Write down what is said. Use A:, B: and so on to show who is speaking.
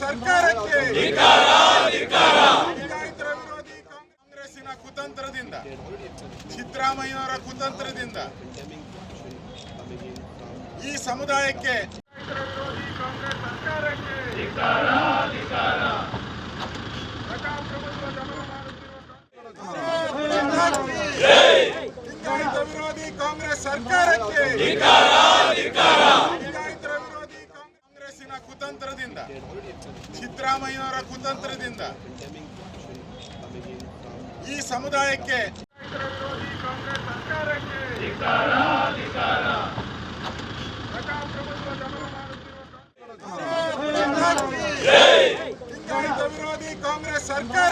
A: ಸರ್ಕಾರಕ್ಕೆ ಲಿಂಗಾಯತರ ವಿರೋಧಿ ಕಾಂಗ್ರೆಸ್ಸಿನ ಕುತಂತ್ರದಿಂದ ಸಿದ್ದರಾಮಯ್ಯನವರ ಕುತಂತ್ರದಿಂದ ಈ ಸಮುದಾಯಕ್ಕೆ ಲಿಂಗಾಯತ ವಿರೋಧಿ ಕಾಂಗ್ರೆಸ್ ಸರ್ಕಾರಕ್ಕೆ ಕುತಂತ್ರದಿಂದ ಸಿದ್ದರಾಮಯ್ಯನವರ ಕುತಂತ್ರದಿಂದ ಈ ಸಮುದಾಯಕ್ಕೆ ವಿರೋಧಿ ಕಾಂಗ್ರೆಸ್ ಸರ್ಕಾರಕ್ಕೆ